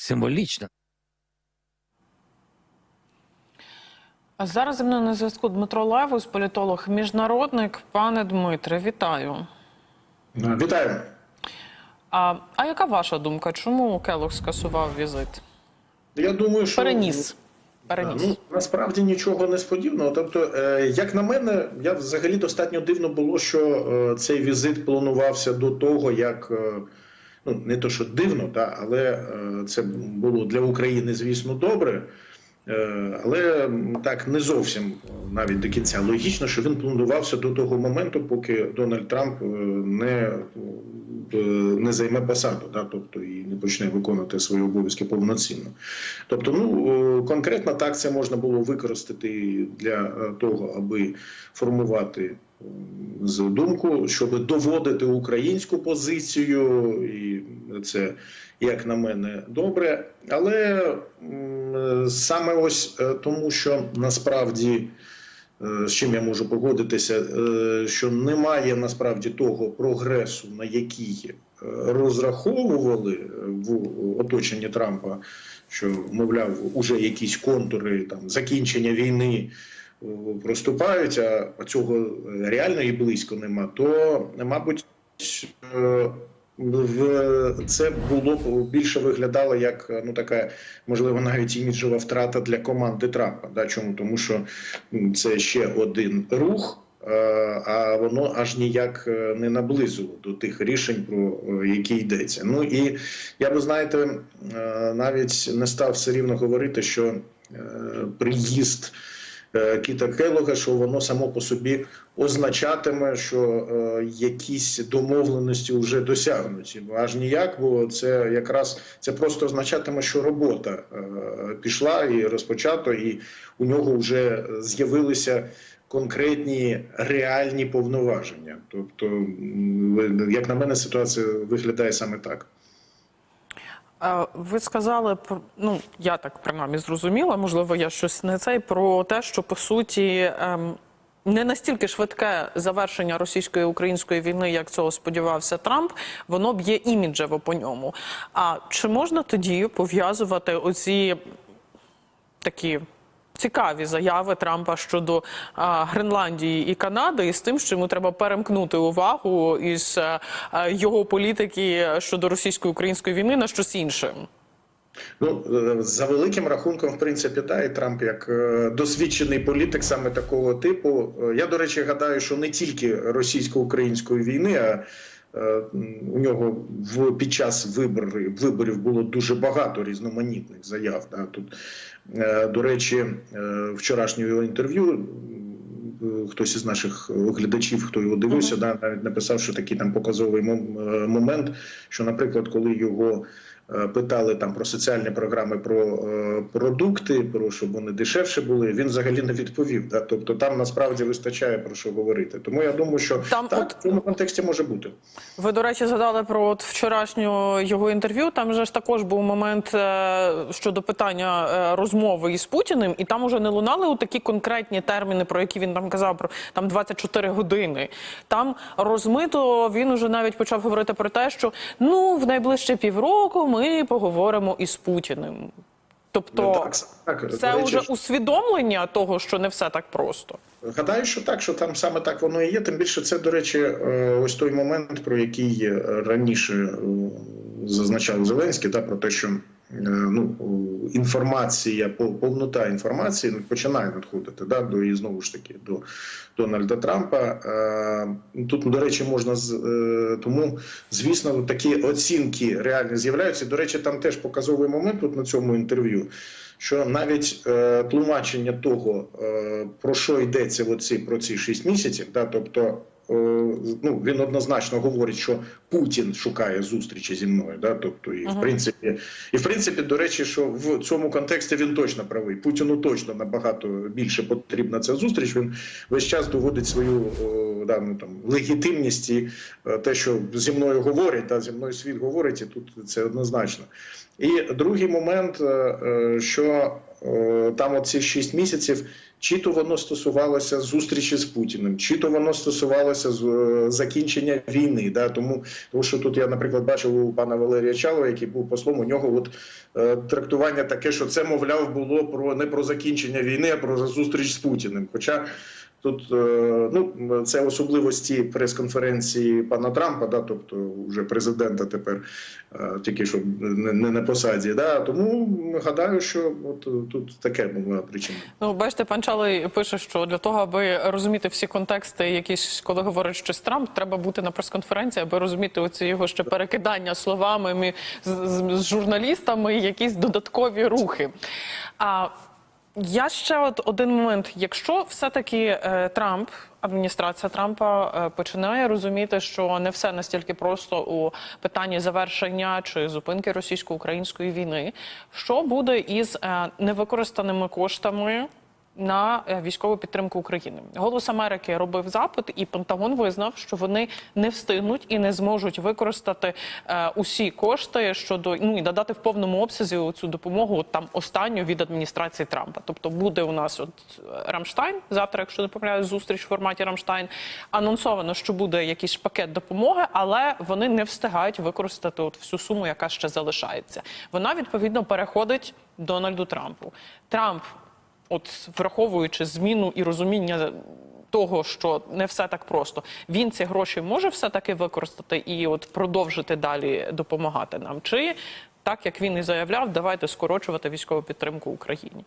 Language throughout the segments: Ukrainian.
символічно. А зараз зі мною на зв'язку Дмитро Левус, політолог, міжнародник. Пане Дмитре, вітаю. Вітаю. А, а яка ваша думка? Чому Келох скасував візит? Я думаю, що Переніс. Переніс. Ну, насправді нічого несподіваного. Тобто, е, як на мене, я взагалі достатньо дивно було, що е, цей візит планувався до того, як е, ну не то, що дивно, та але е, це було для України, звісно, добре. Е, Але так не зовсім навіть до кінця логічно, що він планувався до того моменту, поки Дональд Трамп е, не, не займе посаду, да, тобто і не почне виконувати свої обов'язки повноцінно. Тобто, ну конкретно так це можна було використати для того, аби формувати думку, щоб доводити українську позицію, і це, як на мене, добре. Але саме ось е, тому, що насправді. е, З чим я можу погодитися, е, що немає насправді того прогресу, на який розраховували в оточенні Трампа, що мовляв, уже якісь контури там закінчення війни проступають, а цього реально і близько нема, то мабуть. е, це було більше виглядало як ну така можливо навіть іміджова втрата для команди Трампа. Да, чому тому, що це ще один рух, е, а воно аж ніяк е, не наблизило до тих рішень, про які йдеться. Ну і я би знаєте, навіть не став все рівно говорити, що приїзд. Е, Кіта Келога, що воно само по собі означатиме, що е, якісь домовленості вже досягнуті. Аж ніяк, бо це якраз це просто означатиме, що робота е, пішла і розпочато, і у нього вже з'явилися конкретні реальні повноваження. Тобто, як на мене, ситуація виглядає саме так. Ви сказали про ну я так принаймні зрозуміла, можливо, я щось не цей про те, що по суті. Ем... Не настільки швидке завершення російської української війни, як цього сподівався Трамп, воно б'є іміджево по ньому. А чи можна тоді пов'язувати оці такі цікаві заяви Трампа щодо а, Гренландії і Канади, і з тим, що йому треба перемкнути увагу із а, а, його політики щодо російсько-української війни на щось інше? Ну е, за великим рахунком, в принципі, да, і Трамп як е, досвідчений політик саме такого типу. Е, Я до речі гадаю, що не тільки російсько-української війни, а е, у нього в під час виборів виборів було дуже багато різноманітних заяв. Да. Тут е, до речі, е, вчорашнього його інтерв'ю. е, Хтось із наших глядачів, хто його дивився, да, навіть написав, що такий там показовий е, момент, що, наприклад, коли його е, питали там про соціальні програми, про е, продукти, про щоб вони дешевше були, він взагалі не відповів. Да? Тобто там насправді вистачає про що говорити. Тому я думаю, що Там так от- в цьому контексті може бути. Ви, до речі, згадали про от вчорашнього його інтерв'ю. Там же ж також був момент е, щодо питання е, розмови із Путіним, і там уже не лунали у такі конкретні терміни, про які він там казав про там 24 години. Там розмито він уже навіть почав говорити про те, що ну в найближче півроку ми поговоримо із Путіним. Тобто, Ну, Так, так, це речі, вже усвідомлення того, що не все так просто. Гадаю, що так, що там саме так воно і є. Тим більше це, до речі, е, ось той момент, про який раніше е, зазначав Зеленський, та про те, що ну інформація, пов- повнота інформації ну, починає надходити да, до і знову ж таки до Дональда Трампа. Е, Тут, до речі, можна е, тому, звісно, такі оцінки реально з'являються. До речі, там теж показовий момент тут на цьому інтерв'ю що навіть е, тлумачення того, е, про що йдеться оці, про ці шість місяців, да, тобто е, ну, він однозначно говорить, що Путін шукає зустрічі зі мною. Да, тобто, і, в принципі, і в принципі, до речі, що в цьому контексті він точно правий. Путіну точно набагато більше потрібна ця зустріч. Він весь час доводить свою да, ну, там, легітимність і е, те, що зі мною говорять, да, зі мною світ говорить, і тут це однозначно. І другий момент, е, е, що е, там оці 6 місяців Чи то воно стосувалося зустрічі з Путіним, чи то воно стосувалося е, закінчення війни. Да? Тому, тому що тут я, наприклад, бачив у пана Валерія Чалова, який був послом, у нього от, е, трактування таке, що це, мовляв, було про не про закінчення війни, а про зустріч з Путіним. Хоча тут е, ну, це особливості прес-конференції пана Трампа, да, тобто вже президента тепер е, тільки що не, на посаді. Да? Тому гадаю, що от е, тут таке була причина. Ну, бачите, пан Чалий пише, що для того, аби розуміти всі контексти, якісь, коли говорить щось Трамп, треба бути на прес-конференції, аби розуміти оці його ще перекидання словами з, з, з журналістами, якісь додаткові рухи. А я ще от один момент. Якщо все-таки е, Трамп, адміністрація Трампа е, починає розуміти, що не все настільки просто у питанні завершення чи зупинки російсько-української війни, що буде із е, невикористаними коштами? На е, військову підтримку України голос Америки робив запит, і Пентагон визнав, що вони не встигнуть і не зможуть використати е, усі кошти щодо ну і надати в повному обсязі цю допомогу там останню від адміністрації Трампа. Тобто буде у нас от е, Рамштайн завтра, якщо не помиляюсь, зустріч в форматі Рамштайн. Анонсовано, що буде якийсь пакет допомоги, але вони не встигають використати от всю суму, яка ще залишається. Вона відповідно переходить Дональду Трампу. Трамп от враховуючи зміну і розуміння того, що не все так просто, він ці гроші може все таки використати і от продовжити далі допомагати нам, чи так як він і заявляв, давайте скорочувати військову підтримку Україні.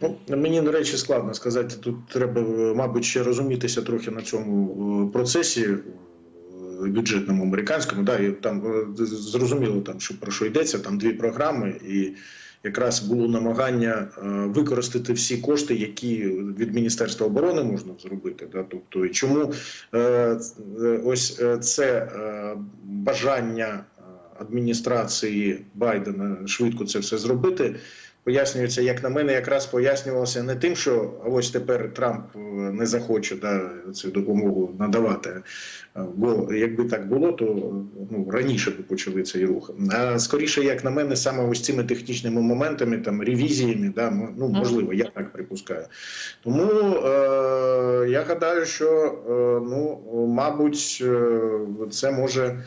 Ну, мені, до речі, складно сказати. Тут треба, мабуть, ще розумітися трохи на цьому е, процесі е, бюджетному американському. Да, і там е, зрозуміло, там, що про що йдеться, там дві програми, і якраз було намагання е, використати всі кошти, які від Міністерства оборони можна зробити. Да, тобто, і чому е, ось е, це е, бажання адміністрації Байдена швидко це все зробити пояснюється, як на мене, якраз пояснювалося не тим, що ось тепер Трамп е, не захоче да, цю допомогу надавати. Е, Бо якби так було, то ну, раніше б почали цей рух. А скоріше, як на мене, саме ось цими технічними моментами, там ревізіями, да, ну можливо, я так припускаю. Тому е, я гадаю, що е, ну, мабуть, е, це може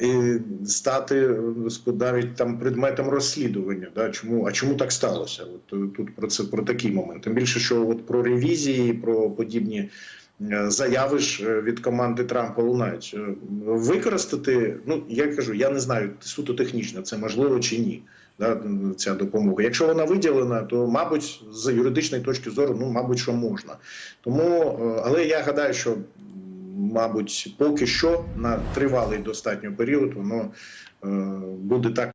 і стати е, навіть там предметом розслідування. Да? Чому, а чому так сталося? От е, тут про це про такий момент. Тим більше, що от про ревізії, про подібні е, заяви ж е, від команди Трампа лунають. Е, Використати, ну я кажу, я не знаю суто технічно, це можливо чи ні. Да, ця допомога. Якщо вона виділена, то мабуть, з юридичної точки зору, ну мабуть, що можна. Тому, е, але я гадаю, що мабуть, поки що на тривалий достатньо період воно е, буде так.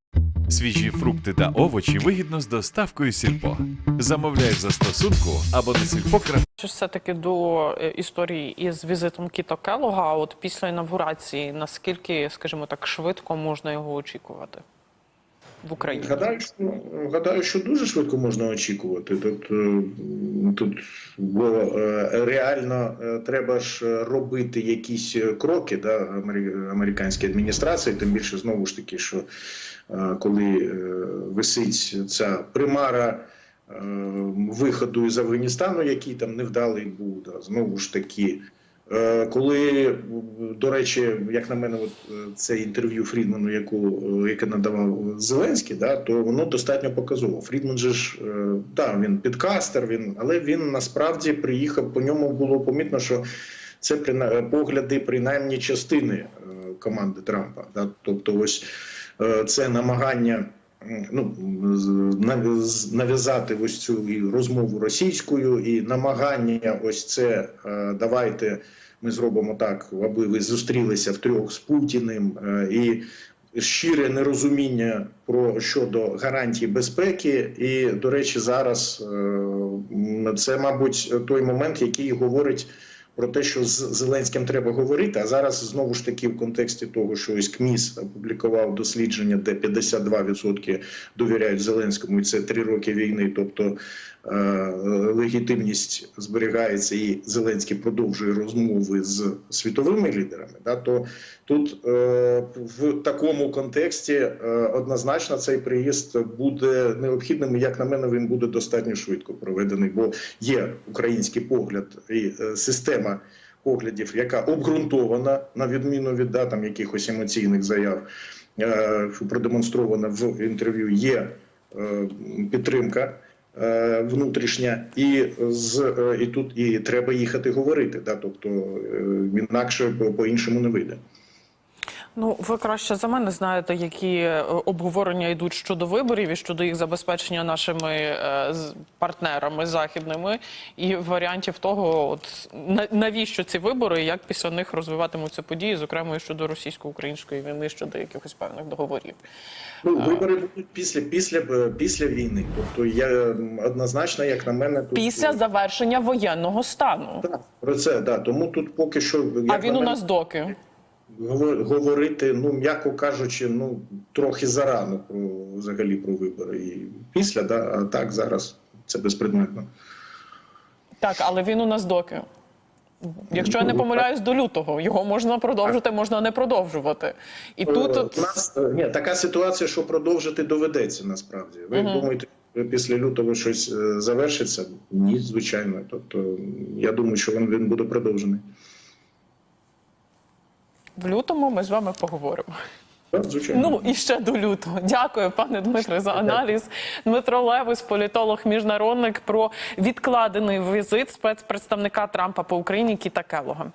Свіжі фрукти та овочі вигідно з доставкою сільпо. Замовляй в застосунку або на сільпо.com. Що все-таки до е, історії із візитом Кіто Келога, от після інавгурації, наскільки, скажімо так, швидко можна його очікувати в Україні? Гадаю, що гадаю, що дуже швидко можна очікувати. Тут, е, тут бо е, реально е, треба ж робити якісь кроки да, американській адміністрації, тим більше знову ж таки, що коли висить ця примара. Виходу із Афганістану, який там невдалий був, да, знову ж таки, Коли, до речі, як на мене, от е, це інтерв'ю Фрідману, яку, е, яке надавав Зеленський, да, то воно достатньо показово. Фрідман же ж е, да, він підкастер, він, але він насправді приїхав, по ньому було помітно, що це погляди принаймні частини е, команди Трампа. Да, тобто, ось е, це намагання. Ну, нав'язати ось цю розмову російською і намагання ось це е, давайте ми зробимо так, аби ви зустрілися втрьох з Путіним е, і щире нерозуміння про щодо гарантій безпеки. І, до речі, зараз е, це, мабуть, той момент, який говорить про те, що з Зеленським треба говорити. А зараз знову ж таки в контексті того, що ось КМІС опублікував дослідження, де 52% довіряють Зеленському, і це три роки війни. Тобто е, легітимність зберігається, і Зеленський продовжує розмови з світовими лідерами. Да, то тут е, в такому контексті е, однозначно цей приїзд буде необхідним. Як на мене, він буде достатньо швидко проведений, бо є український погляд і е, система поглядів, яка обґрунтована на відміну від да, там, якихось емоційних заяв, е, продемонстрована в інтерв'ю. Є е, підтримка. е, Внутрішня, і з е, і тут і треба їхати говорити. Да, тобто інакше по- по-іншому не вийде. Ну, ви краще за мене знаєте, які е, обговорення йдуть щодо виборів і щодо їх забезпечення нашими е, партнерами західними, і варіантів того, от на- навіщо ці вибори, і як після них розвиватимуться події, зокрема і щодо російсько-української війни, щодо якихось певних договорів. Ну, вибори будуть після, після, е, після війни. Тобто я однозначно, як на мене, тут Після завершення воєнного стану. Так, про це да. Тому тут поки що як А на він у мене, нас доки. Говор- говорити, ну м'яко кажучи, ну трохи зарано про взагалі про вибори. І після, да, а так зараз це безпредметно. Так, але він у нас доки. Якщо я не помиляюсь, до лютого його можна продовжити, можна не продовжувати. І тут Е, от... у нас е, ні, така ситуація, що продовжити доведеться насправді. Ви думаєте, що після лютого щось е, завершиться? Ні, звичайно. Тобто, я думаю, що він, він буде продовжений. В лютому ми з вами поговоримо. Звичайно. Ну і ще до лютого. Дякую, пане Дмитре, за аналіз. Дмитро Левис, політолог, міжнародник, про відкладений візит спецпредставника Трампа по Україні Кіта Келога.